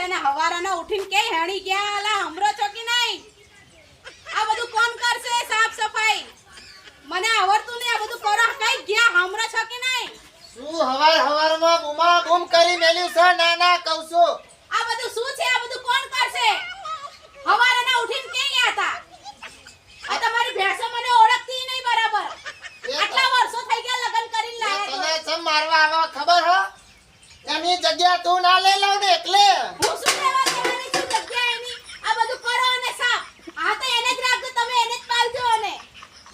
કરશે ને હવારાના ઉઠીને કે હેણી ગયા આલા હમરો છો કે નહીં? આ બધું કોણ કરશે સાફ સફાઈ? મને આવડતું નહીં આ બધું કરો કઈ ગયા હમરો છો કે નહીં? શું હવાર હવારમાં બુમા બુમ કરી મેલ્યું છે? ના ના કહું છું. આ બધું શું છે? આ બધું કોણ કરશે? હવારાના ઉઠીને કે ગયા હતા? આ તમારી ભેંસો મને ઓળખતી નહીં બરાબર. આટલા વર્ષો થઈ ગયા લગ્ન કરીને લાયા તમે ચમ મારવા આવા ખબર હ? એની જગ્યા તું ના લઈ લઉં ને એટલે. હું શું લેવા દેવાની છું? જગ્યા એની? આ બધું કરો અને સાફ આ તો એને જ રાખજો તમે એને જ પાલજો અને.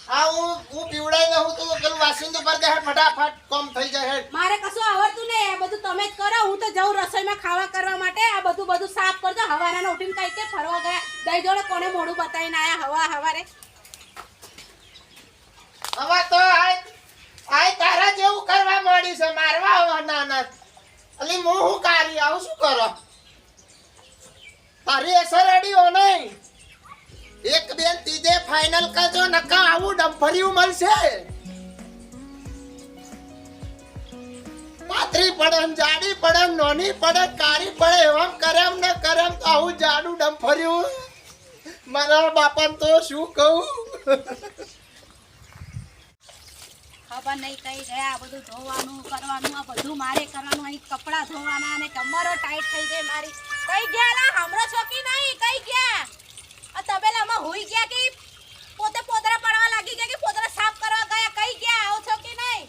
આ હું હું પીવડાઈ દઉં તો પેલું વાસિંદુ પર દે ફટાફટ કોમ થઈ જાય મારે કશું આવડતું નહીં આ બધું તમે જ કરો. હું તો જઉં રસોઈમાં ખાવા કરવા માટે. આ બધું બધું સાફ કરજો. હવારના ઉઠીને કઈ કે ફરવા ગયા. દઈ જોડે કોને મોઢું બતાવીને આયા હવા હવારે. હવે તો આય આય તારા જેવું કરવા માંડી છે. મારવા આવા ના ના અલી મો હું કારી આવું? શું કરો? તારી અસર અડી હો નહીં. એક બેન તીજે ફાઇનલ કરજો નકા આવું ડંફરિયું મળશે. પાતરી પડે જાડી પડે નોની પડે કારી પડે એમ કરમ ને કરેમ તો આવું જાડું ડંફર્યું. મારા બાપાને તો શું કહું? ખબર નહીં કઈ ગયા બધું ધોવાનું કરવાનું આ બધું મારે કરવાનું અહીં કપડાં ધોવાના અને કમરો ટાઈટ થઈ ગઈ મારી. કઈ ગયા લા? છોકી નહીં? કઈ ગયા? તબેલામાં હોઈ ગયા કે પોતે પોતરા પડવા લાગી ગયા કે પોતરા સાફ કરવા ગયા? કઈ ગયા? આવો છો કે નહીં?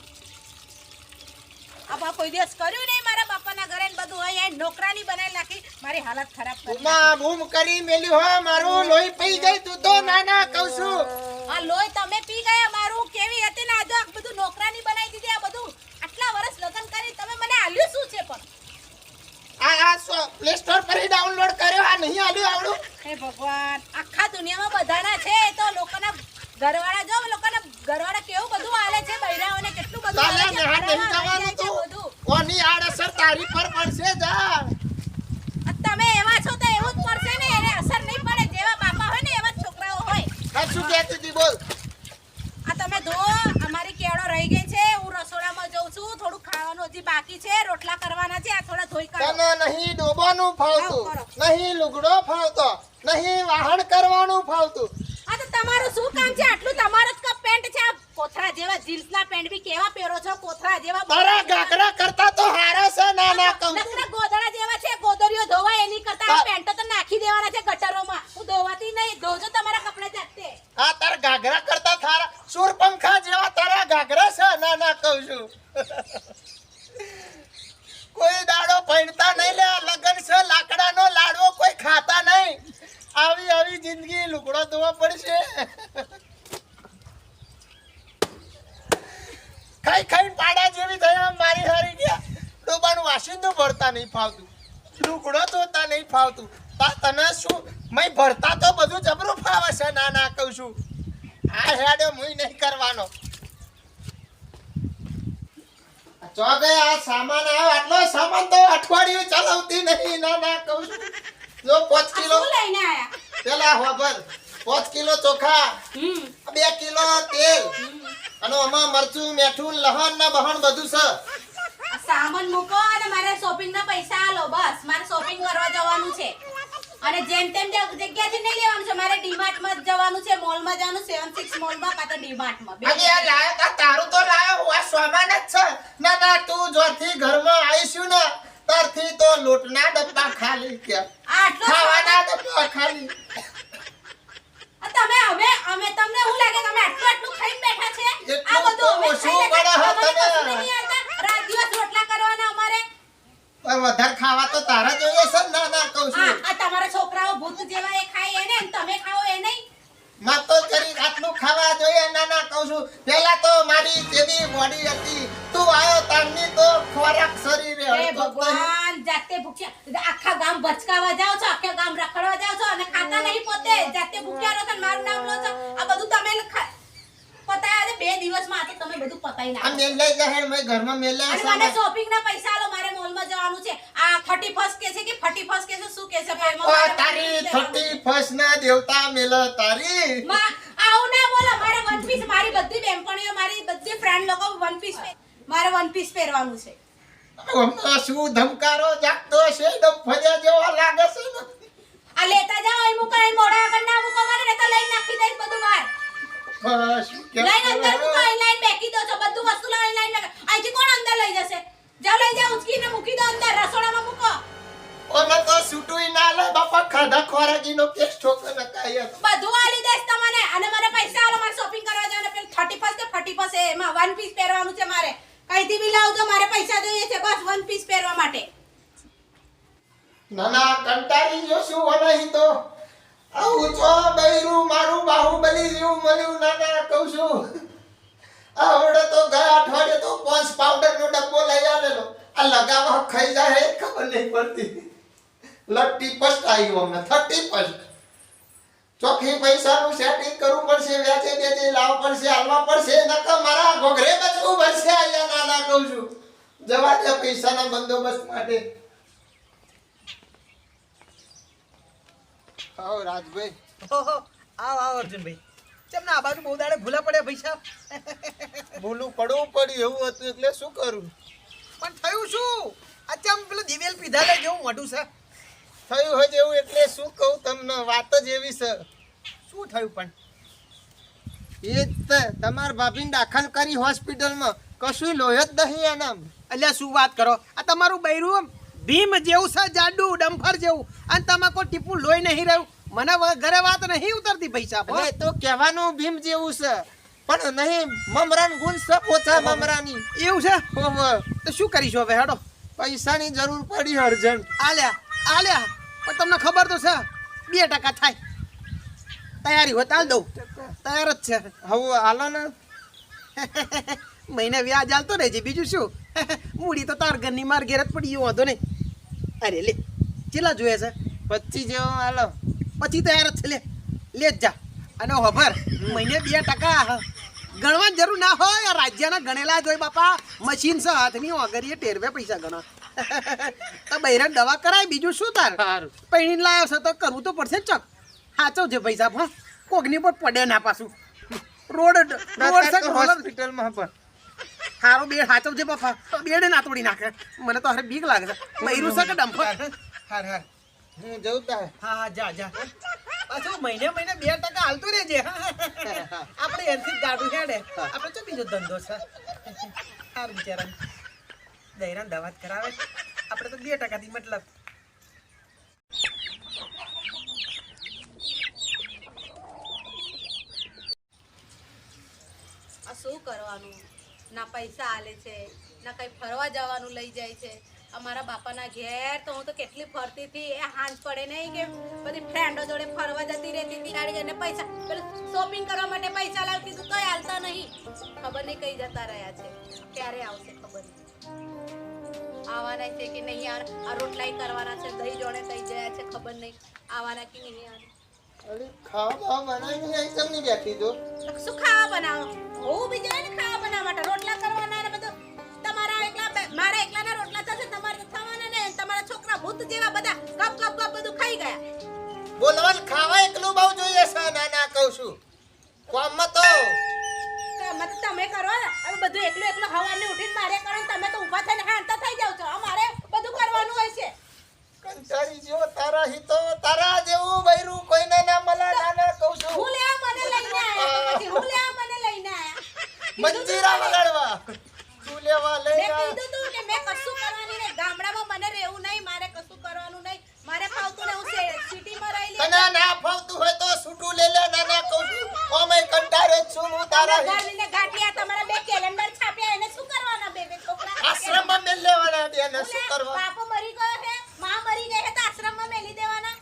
આ કોઈ દિવસ કર્યું નહીં મારા બાપાના ઘરે બધું? અહીંયા નોકરાની બનાવી નાખી. મારી હાલત ખરાબ કરી બૂમા કરી મેલી હો. મારું લોહી પી ગઈ તું તો ના ના કહું છું. આ લોહી તમે પી ગયા મારું કેવી હતી ને આજે આ બધું નોકરાની બનાવી દીધી આ બધું આટલા વર્ષ લગ્ન કરી તમે મને આલ્યું શું છે પણ આ આ પ્લે સ્ટોર પર ડાઉનલોડ કર્યો આ નહીં આલ્યું આવડું હે ભગવાન. આખા દુનિયામાં બધાના છે તો લોકોના ઘરવાળા. જો લોકોના ઘરવાળા કેવું બધું આલે છે બૈરાઓને કેટલું બધું આલે છે ને હાથ નહીં જવાનું આવી જાય છે તું. બધું. કોની આડઅસર તારી પર પડશે જા. તમે એવા છો તો એવું જ પડશે ને એને અસર નહીં પડે. જેવા બાપા હોય ને એવા છોકરાઓ હોય. કશું કહેતી હતી બોલ. આ તમે ધો અમારી કેળો રહી ગઈ છે હું રસોડામાં જઉં છું થોડું ખાવાનું હજી બાકી છે રોટલા કરવાના છે આ થોડા ધોઈ કાઢો. તને નહીં ડોબાનું ફાવતું. નહીં લુગડો ફાવતો. નહીં વાહન કરવાનું ફાવતું. આ તો તમારું શું કામ છે? આટલું તમારો જ કપ પેન્ટ છે. આ જેવા જેવા જીન્સના પેન્ટ બી કેવા પહેરો છો? કોથરા જેવા મારા ગાગરા કરતા તો હારા છે ના ના કહું નકરા ગોદડા જેવા છે. ગોદરીઓ ધોવા એની કરતા. પેન્ટ તો નાખી દેવાના છે ગટરોમાં. હું ધોવાતી નહીં. ધોજો તમારા કપડા જાતે. આ તાર ગાગરા કરતા થારા. સુર પંખા જેવા તારા ગાગરા છે ના ના કહું છું. ધોવા પડશે. ખાઈ ખાઈ પાડા જેવી થયા મારી હારી ગયા. ડોબાનું વાસિંદું ભરતા નહીં ફાવતું. લુગડો ધોતા નહીં ફાવતું. તા તને શું? મેં ભરતા તો બધું જબરું ફાવે છે. ના ના કહું છું. આ હેડે મુઈ નહીં કરવાનો. ગઈ આ સામાન આવ્યો આટલો સામાન તો અઠવાડિયું ચલાવતી નહીં. ના ના કહું છું. જો પાંચ કિલો લઈને આયા? પેલા હોબર પાંચ કિલો ચોખા બે કિલો તેલ. અને આમાં મરચું મેઠું લહણ ને બહણ બધું છે. સામાન મૂકો અને મારે શોપિંગ ના પૈસા આલો બસ. મારે શોપિંગ કરવા જવાનું છે. અને જેમ તેમ જગ- જગ્યાથી નહીં લેવાનું છે. મારે ડીમાર્ટમાં જવાનું છે. મોલમાં જવાનું સેવન સિક્સ મોલમાં કાં તો ડીમાર્ટમાં. આ લાયો તા તારું તો લાયો હું આ સામાન જ છે. ના ના તું જોરથી ઘરમાં આવીશું ને તારથી તો લોટના ડબ્બા ખાલી કે આટલો ખાવાના ડબ્બા ખાલી આ તમે હવે અમે તમને શું લાગે તમે આટલું આટલું ખાઈને બેઠા છે આ એટલું તો બધું અમે ઓછું ખાઈ પડે લેતા. હો તમને તમે. કશું નહીં આવતા? રાત દિવસ રોટલા કરવાના અમારે પણ વધારે ખાવા તો તારા જોઈએ છે ના ના કહું છું. આ તમારા છોકરાઓ ભૂત જેવા એ ખાય એને અને તમે ખાઓ એ નહીં? માં તો કરી આટલું ખાવા જોઈએ ના ના કહું છું. પેલા તો મારી જેવી બોડી હતી. તું આવ્યો તારની તો ખોરાક શરીરે હે. ભગવાન જાતે ભૂખ્યા. આખા ગામ ભચકાવા જાવ છો આખા ગામ રખડવા જાવ છો અને ખાતા નહીં પોતે. જાતે ભૂખ્યા રહો છો મારું નામ લો છો. આ બધું તમે પતાયા. બે દિવસમાં આ તો તમે બધું પતાઈ આ નાખો મેલ લઈ જાય મેં ઘરમાં મેલે અને મને શોપિંગ ના પૈસા આલો જવાનું છે? આ થર્ટી ફર્સ્ટ કે છે કે ફર્ટી ફર્સ્ટ કે છે? શું કે છે? ભાઈ ઓ તારી થર્ટી ફર્સ્ટ ના દેવતા મેલ તારી. માં આવું ના બોલો. મારે વન પીસ મારી બધી બેનપણીઓ મારી બધી ફ્રેન્ડ લોકો વન પીસ મારે વન પીસ પહેરવાનું છે. હમણાં શું ધમકારો? જાગતો છે એકદમ ફજા જેવો લાગે છે આ લેતા જાઓ અહીં મૂકો અહીં મોઢા આગળ ના મૂકો મારે ને તો લઈને નાખી દઈશ બધું બહાર. લઈને અંદર? મૂકો અહીં લઈને બેકી દો છો બધું વસ્તુ લઈને લઈને અહીંથી કોણ અંદર ખાધા ખોરાકીનો કેસ ઠોકો ને કાંઈ બધું આલી દેસ તમને. અને મને પૈસા આલો મારે શોપિંગ કરવા જવાનું. પેલું થર્ટી ફર્સ્ટ કે થર્ટી છે એમાં વન પીસ પહેરવાનું છે મારે. કઈથી બી લાવજો મારે પૈસા જોઈએ છે બસ વન પીસ પહેરવા માટે. ના ના કંટાળી ગયો છું વનાહી તો. આવું છો બૈરું મારું બાહુબલી જેવું મળ્યું. ના ના કહું છું. આવડે તો ગયા અઠવાડિયે તો પોન્સ પાવડર નો ડબ્બો લઈ આવેલો આ લગાવવા ખાઈ જાય ખબર નહીં પડતી. લટ્ટી પસ્ટ આવ્યું અમને. થર્ટી પસ્ટ ચોખ્ખી પૈસાનું સેટિંગ કરવું પડશે વ્યાજે વેચે લાવવા પડશે હાલવા પડશે નકર મારા ઘોઘરે બચવું પડશે અહીંયા ના ના કહું છું. જવા દે પૈસાના બંદોબસ્ત માટે. આવો રાજભાઈ. આવો આવો અર્જુનભાઈ. ચમ આ બાજુ બહુ દાડે ભૂલા પડ્યા સાહેબ ભૂલું પડવું પડ્યું એવું હતું એટલે શું કરું? પણ થયું શું? આ ચમ પેલું દિવેલ પીધા જેવું મોઢું છે. થયું હોય એવું એટલે શું કહું તમને? વાત જ એવી છે. શું થયું પણ? એ જ તમારા ભાભીને દાખલ કરી હોસ્પિટલમાં. કશું લોહી જ નહીં એના એટલે શું વાત કરો? આ તમારું બૈરું ભીમ જેવું છે જાડું ડમફર જેવું. અને તમે કોઈ ટીપું લોહી નહીં રહ્યું. મને ઘરે વાત નહીં ઉતરતી ભાઈ સાહેબ તો કહેવાનું ભીમ જેવું છે. પણ નહીં મમરાન ગુણ છે પોતા મમરાની. એવું છે? ઓહો, તો શું કરીશું હવે? હેડો. પૈસાની જરૂર પડી અર્જન્ટ. આલ્યા. આલ્યા પણ તમને ખબર તો છે બે ટકા થાય. તૈયારી હોય તાલ દઉં. તૈયાર જ છે. હવે હાલો ને. મહિને વ્યાજ હાલતો રહેજે બીજું શું? મૂડી તો તાર ઘરની માર ઘેર જ પડી ગયો વાંધો નહીં. અરે લે કેટલા જોઈએ છે? પચીસ જેવો હાલો પછી તૈયાર જ છે લે. લે જ જા. અને ખબર મહિને બે ટકા. ગણવાની જરૂર ના હોય આ રાજ્યના ગણેલા જ હોય બાપા. મશીન છે હાથની એ ટેરવે પૈસા ગણો તો બૈરાન દવા કરાય બીજું શું તાર? સારું. લાયો લાવ્યો છે તો કરવું તો પડશે જ ચક. સાચવજે પૈસા હા કોકની પર પડે ના પાછું. રોડ રોડ છે હોસ્પિટલમાં પણ. હારો બેડ હાચવજે બાપા બેડ ના તોડી નાખે. મને તો હારે બીક લાગે છે. મયરું છે કે ડમ્ફર હાર. હાર હું જઉં તા હા હા જા જા. પાછું મહિને મહિને બે ટકા હાલતું રહેજે. આપણે એનથી જ ગાડું હેડે. આપણે તો બીજો ધંધો છે. હાર બિચારા દૈરાન દવા કરાવે. આપણે તો બે ટકાથી મતલબ. આ શું કરવાનું? ના પૈસા આલે છે, ના કઈ ફરવા જવાનું લઈ જાય છે. અમારા બાપાના ઘેર તો હું તો કેટલી ફરતી હતી, એ હાંજ પડે નહીં કે બધી ફ્રેન્ડો જોડે ફરવા જતી રહેતી હતી અને પૈસા, પેલું શોપિંગ કરવા માટે પૈસા લાવતી તો તોય હાલતા નહીં. ખબર નહીં કઈ જતા રહ્યા છે, ક્યારે આવશે આવવાના છે કે નહીં આ આ રોટલાઈ કરવાના છે દહીં જોડે થઈ ગયા છે ખબર નહીં. આવવાના કે નહીં યાર? અરે ખાવા બનાવીને અહીં કેમ બેઠી તો? શું ખાવા બનાવો? હું બી જોઈએ ને ખાવા બનાવવા માટે. રોટલા કરવાના ને બધું. તમારા એકલા મારા એકલાના રોટલા થશે તમારે થવાના ને. તમારા છોકરા ભૂત જેવા બધા કપ કપ કપ બધું ખાઈ ગયા. બોલવાનું ખાવા એકલું બહુ જોઈએ છે. ના ના કહું છું. કોમમાં તો મત તમે કરો હવે બધું એકલું એકલું હવાને ઉઠીને મારે કરો તમે તો ઊભા થઈને હાંતા થઈ જાવ છો. અમારે બધું કરવાનું હોય છે. કંટાળી જો તારા હિતો તારા જેવું બૈરું કોઈને ના મળે ના ના કહું છું. હું લેવા મને લઈને આયા? પછી હું લેવા મને લઈને આયા? મંજીરા વગાડવા. તું લેવા લઈ મેં કીધું તું કે મેં કશું કરવાની નહીં. ગામડામાં મને રહેવું નહીં મારે કશું કરવાનું નહીં. મારે ફાવતું ને હું સિટીમાં રહેલી તને ના ફાવતું હોય તો છૂટું લે લે ના ના કહું છું હું તારા ઘરની ગાંઠિયા તમારા બે કેલેન્ડર છાપ્યા એને શું કરવાના બે? બે છોકરા? આશ્રમમાં મેલ લેવાના બેને શું કરવા? બાપો મરી ગયો છે માં મરી ગઈ છે તો આશ્રમમાં મેલી દેવાના?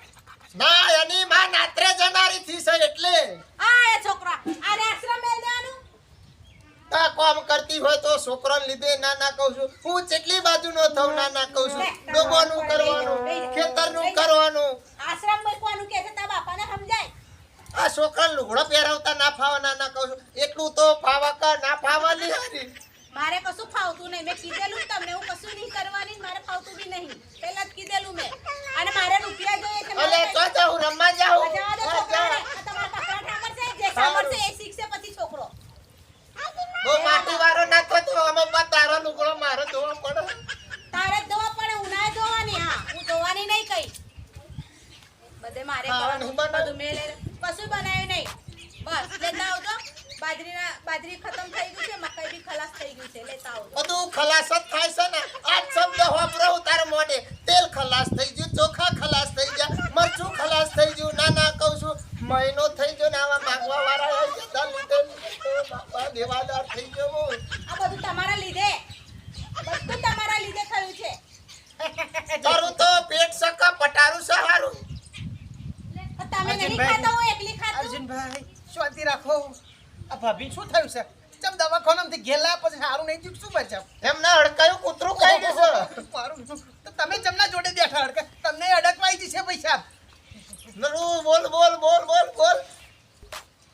ના એની માં નાત્રે જનારી થી છે એટલે. આ એ છોકરા આને આશ્રમ મેલ દેવાનું? તા કામ કરતી હોય તો છોકરો લીધે ના ના કહું છું. હું જેટલી બાજુનો થઉં ના ના કહું છું. ડોબાનું કરવાનું ખેતરનું કરવાનું. આશ્રમ મૂકવાનું કે છે તારા બાપાને સમજાય આ છોકરાને લુગડો પહેરાવતા ના ફાવા ના ના કહું છું. એટલું તો ફાવા કા ના ફાવા લી હારી. મારે કશું ફાવતું નહીં. મેં કીધેલું તમને હું કશું નહીં કરવાની મારે ફાવતું બી નહીં. પહેલા જ કીધેલું મેં. અને મારે રૂપિયા જોઈએ છે અલે તો જાઉં રમવા જાઉં. જવા દો છોકરાને. તમારા પકડા ઠાકર છે જે એ શીખશે પછી છોકરો. બહુ માટી વાળો નાખો તો અમે બા તારો લુગડો મારો ધોવો ગયું છે મકાઈ બી ખલાસ થઈ ગયું છે, લેતા આવો બધું ખલાસ જ થાય છે ને. કૂતરું ખાઈ ગયું છે મારું તો તમે જમના જોડે બેઠા હડકે તમને અડકવાઈ જશે પૈસા? નરુ બોલ બોલ બોલ બોલ બોલ.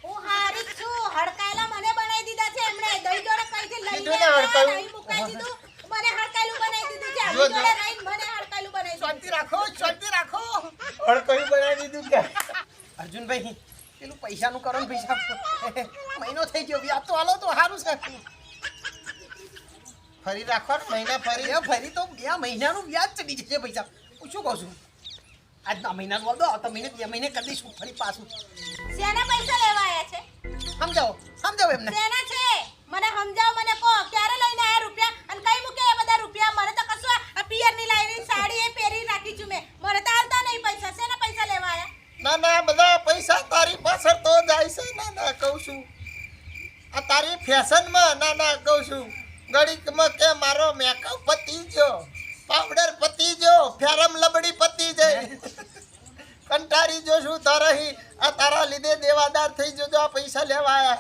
હું હારી જ છું. હડકાયેલા મને બનાવી દીધા છે. એમણે દહીં જોડે કઈથી. નહીં મુકાઈ દીધું. મને હડકાયેલું બનાવી દીધું છે. આવી જોડે રહીને મને હડકાયેલું બનાવી દીધું શાંતિ રાખો શાંતિ રાખો. હડકાયું બનાવી દીધું કે? અર્જુનભાઈ પેલું પૈસાનું કરો ને પૈસા. મહિનો થઈ ગયો. વ્યાજ તો હાલો તો સારું છે. ફરી રાખો ને મહિના ફરી? એ ફરી તો બે મહિનાનું વ્યાજ ચડી જશે પૈસા. હું શું કહું છું? આજના મહિનાનું વાળો આવતા મહિને બે મહિને કરી દઈશું ફરી પાછું. શેના પૈસા લેવા આયા છે? સમજાવો સમજાવો એમને. શેના છે? મને સમજાવો મને કહો ક્યારે લઈને આયા રૂપિયા? અને કઈ મૂકે એ બધા રૂપિયા? મને તો કશું આ- પિયરની લાઈની સાડી એ પહેરી રાખી છું મેં. મને તો આવતા નહીં પૈસા. શેના પૈસા લેવા આયા? ના ના બધા પૈસા તારી પાછળ તો જાય છે. ના ના કહું છું. આ તારી ફેશનમાં ના ના કહું છું. ગળીકમાં કે મારો મેકઅપ પતી ગયો પાવડર પતી ગયો ફેરમ લબડી પતી જાય કંટારી જો છું તારા આ તારા લીધે દેવાદાર થઈ જજો આ પૈસા લેવા આયા.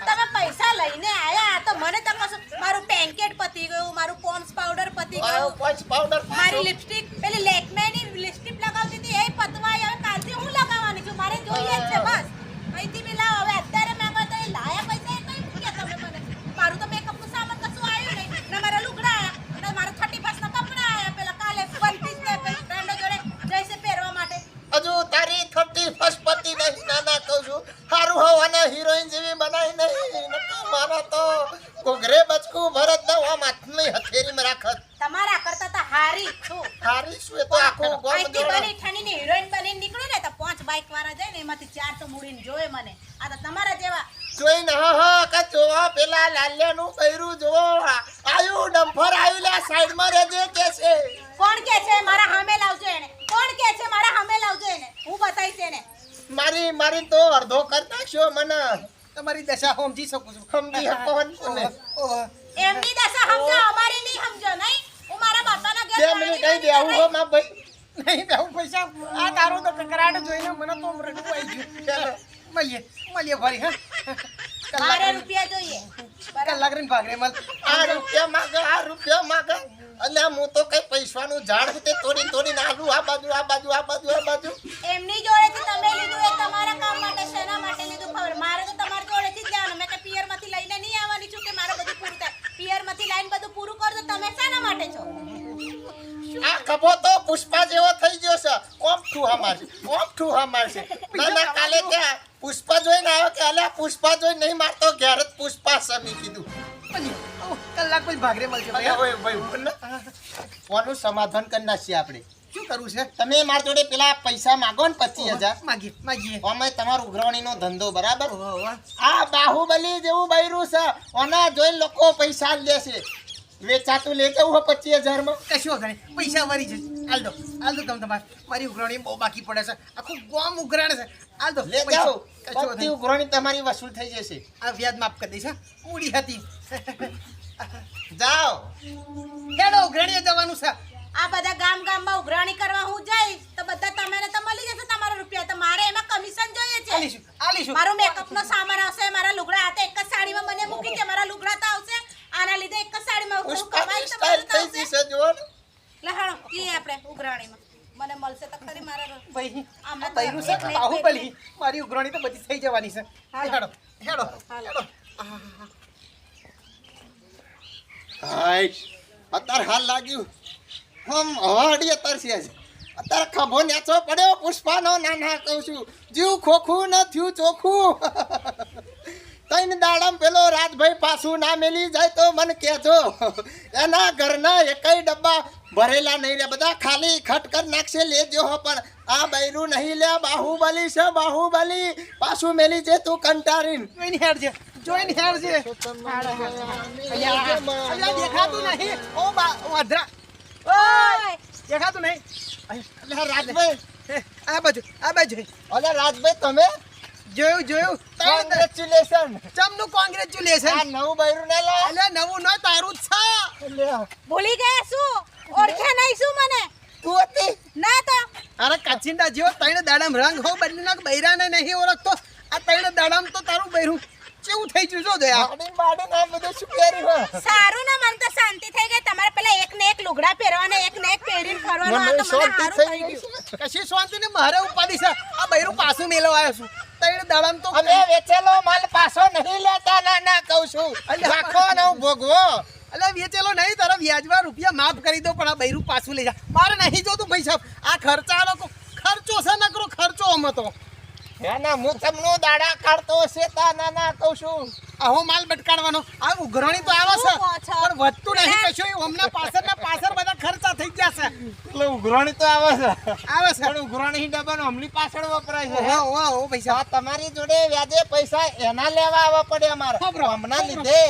તમે પૈસા લઈને આયા તો મને તો મારું પેન્કેટ પતી ગયું મારું પોન્સ પાવડર પતી ગયું. પંચ પાવડર મારી લિપસ્ટિક પેલી લેકમેની લિપસ્ટિક લગાવતી હતી એ પતવાઈ હવે કાલથી હું લગાવવાની છું? મારે જોઈએ છે બસ અહીંથી બી લાવો હવે અત્યારે માંગો તો એ લાયા પૈસા એ કઈ મૂક્યા તમે મને મારું તો મેકઅપનું સામાન કશું આવ્યું નહીં ને મારા લુગડા આયા ને મારા થર્ટી ફર્સ્ટના કપડા આયા પેલા કાલે વન પીસ ને પેલી ફ્રેન્ડો જોડે જઈશે પહેરવા માટે હજુ તારી થર્ટી ફર્સ્ટ પતિ નહીં ના ના કહું છું હોવાના હિરોઈન જેવી બનાવી નહીં. મારા તો ઘોઘરે બચકું ભરત ના આમ માથની હથેરીમાં રાખત. તમારા કરતા તો હારી છું. હારી છું એ તો આખું ગોમ બની ઠણીની હિરોઈન બનીને નીકળું ને તો પાંચ બાઈક વાળા જાય ને એમાંથી ચાર તો મૂડીને જોવે મને. આ તો તમારા જેવા જોઈને હા હા કા જોવા પેલા લાલ્યાનું બૈરું જોવો આયુ ડમ્ફર આવ્યું લે સાઈડમાં રહેજે કે છે? કોણ કે છે? મારા હામે લાવજો એને. કોણ કે છે? મારા હામે લાવજો એને. હું છે એને. મારી મારી તો અડધો કર મને તમારી દશા સમજી શકું છું. સમજી કોને? એમની દશા સમજો અમારી નહીં સમજો નહીં? હું મારા બાપાના ઘરે બે મિનિટ કહી દેવું હો માં ભાઈ. નહીં બેહું પૈસા આ તારો તો કકરાટ જોઈને મને તો રડવું આવી ગયું. મળીએ મળીએ ફરી હા. કલાક રૂપિયા જોઈએ. કલાક રહીને ભાગરે મળ. આ રૂપિયા માગે આ રૂપિયા માગે. અને હું તો કઈ પૈસાનું ઝાડ તે તોડી તોડી નાખું. આ બાજુ આ બાજુ આ બાજુ આ બાજુ. એમની જોડેથી તમે લીધું એ તમારા કામ માટે શેના માટે લીધું ખબર? મારે તો તમારા જોડેથી જ લેવાનું મેં કે પિયરમાંથી લઈને નહીં આવવાની છું કે મારે બધું પૂરું થાય. પિયરમાંથી લઈને બધું પૂરું કરજો તમે શેના માટે છો? આ ખભો તો પુષ્પા જેવો થઈ ગયો છે. ઓમ ઠુ હમાર છે ઓમ ઠુ હમાર છે ના ના કાલે ત્યાં પુષ્પા જોઈને આવ્યો કે અલ્યા પુષ્પા જોઈ નહીં મારતો ઘેર જ પુષ્પા સમી કીધું. કલાક પછી ભાગરે મળશે સમાધાન કરી નાખીએ આપણે. શું કરવું છે? તમે મારા જોડે પેલા પૈસા માગો ને પચીસ હજાર. માગીએ માગીએ. અમે તમારો ઉઘરાણીનો ધંધો બરાબર. આ બાહુબલી જેવું બૈરું છે. ઓના જોઈ લોકો પૈસા લેશે વેચાતું લે જવું હોય પચીસ હજારમાં. કશું વગર પૈસા વરી જશે. હાલ દો હાલ દો તમે તમારે મારી ઉઘરાણી બહુ બાકી પડે છે. આખું ગોમ ઉઘરાણ છે. હાલ દો લે જાઓ. બધી ઉઘરાણી તમારી વસૂલ થઈ જશે. આ વ્યાજ માફ કરી દઈશ મૂડી હતી. જાઓ. હેડો ઉઘરાણીએ જવાનું છે. આ બધા ગામ ગામમાં ઉઘરાણી કરવા હું જઈશ તો બધા તમે ને તો મળી જશે તમારા રૂપિયા. તો મારે એમાં કમિશન જોઈએ છે. આલીશું આલીશું. મારો મેકઅપ નો સામાન આવશે મારા લુગડા હાથે એક જ સાડીમાં મને મૂકી છે મારા લુગડા તો આવશે. આના લીધે એક જ સાડીમાં કમાઈ તો બધું થઈ જશે જુઓ લહાણો કી આપણે ઉઘરાણીમાં. મને મળશે તો ખરી મારા ભાઈ આમાં આ તો છે બાહુબલી મારી ઉઘરાણી તો બધી થઈ જવાની છે. હેડો હેડો હેડો. હાય અત્યારે હાલ લાગ્યું. હમ હવાડી અત્યારે છે જ. અત્યારે ખભો નેચો પડ્યો પુષ્પાનો ના ના કહું છું. જીવ ખોખું ન થયું ચોખ્ખું તૈન દાડમ પેલો રાજભાઈ પાછું ના મેલી જાય તો મને કહેજો. એના ઘરના એકય ડબ્બા ભરેલા નહીં રે બધા ખાલી ખટ કર નાખશે લેજો હો પણ આ બૈરું નહીં લે બાહુબલી છે બાહુબલી. પાછું મેલી છે તું કંટારીન. જોઈને હેર અલ્યા અલ્યા, દેખાતું નહીં. ઓ બા અધરા ઓય દેખાતું નહીં. અલ્યા રાજભાઈ. આ બાજુ આ બાજુ. અલ્યા રાજભાઈ તમે? જોયું જોયું. કોંગ્રેચ્યુલેશન ચમનું કોંગ્રેચ્યુલેશન આ નવું બૈરું ના લા અલ્યા નવું ન તારું જ છે. ભૂલી ગયા શું? ઓળખ્યા નહીં શું મને? તું હતી? ના તો. અરે કચિંડા જેવો તૈણ દાડામ રંગ હો બદલીના બૈરાને નહીં ઓળખતો. આ તૈણ દાડામ તો તારું બૈરું. કેવું થઈ ગયું જો દયા? બાડી બાડી ના બધું શું પહેરી હો? સારું ના મન તો શાંતિ થઈ ગઈ. તમારે પેલા એક ને એક લુગડા પહેરવાના એક ને એક પહેરીને ફરવાનું. આ તો મને સારું થઈ ગયું. કશી શાંતિ ને મારે ઉપાડી છે. આ બૈરું પાછું મેળવા આવ્યો છું. દાડામ તો અમે વેચેલો માલ પાછો નહીં લેતા ના ના કહું છું. અલ્યા. રાખો ને હું ભોગવો. અલ્યા વેચેલો નહીં તારા વ્યાજમાં રૂપિયા માફ કરી દો પણ આ બૈરું પાછું લઈ જા. મારે નહીં જોતું પૈસા આ ખર્ચાનો તો ખર્ચો છે નકરો ખર્ચો અમે તો. ના હું તમને દાડા કાઢતો છે તા ના ના કહું છું. આવો માલ બટકાડવાનો. આ ઉઘરાણી તો આવે છે? પણ વધતું નહીં કશું. હમણાં પાછળ ના પાછળ બધા ખર્ચા થઈ ગયા છે એટલે ઉઘરાણી તો આવે છે. આવે છે. પણ ઉઘરાણી ડબ્બાનો અમલી પાછળ વપરાય છે. હા હા ઓ પૈસા. તમારી જોડે વ્યાજે પૈસા એના લેવા આવવા પડે અમારે. હમણાં લીધે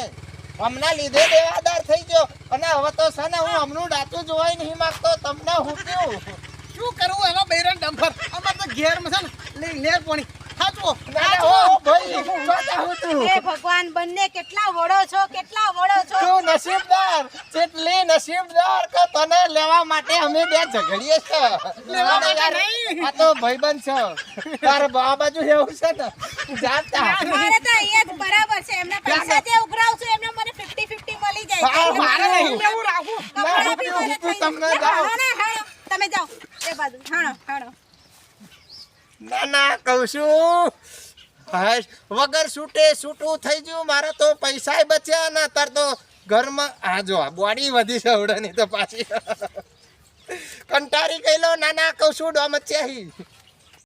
હમણાં લીધે દેવાદાર થઈ ગયો. અને હવે તો છે ને હું હમનું ડાચું જોવાય નહીં માંગતો તમને હું શું કરવું એમાં બૈરાન ડમ્ફર અમારે તો ઘેરમાં છે ને લેર પોણી. હાચવો ના, ના, ભાઈ જોતા હું તું હે ભગવાન બંને કેટલા વડો છો કેટલા વડો છો? તું નસીબદાર જેટલી નસીબદાર કે તને લેવા માટે અમે બે ઝઘડીએ છે. લેવા માટે નહીં. આ તો ભાઈબંધ છે. તારે આ બાજુ એવું છે ને જાતા. મારે તો અહીંયા જ બરાબર છે. એમને પૈસા જે ઉઘરાવશું એમને મને 50 50 મળી જાય. હા, મારે નહીં. તમને જાઓ. તમે જાઓ. એ બાજુ. હાણો હાણો. ના ના, કહું છું વગર છૂટે છૂટું થઈ ગયું, મારે તો પૈસા બચ્યા ના, તાર તો ઘરમાં આ જો બોડી વધી છે આવડાની તો પાછી કંટારી ગયેલો, ના ના, કહું છું, ડોમ.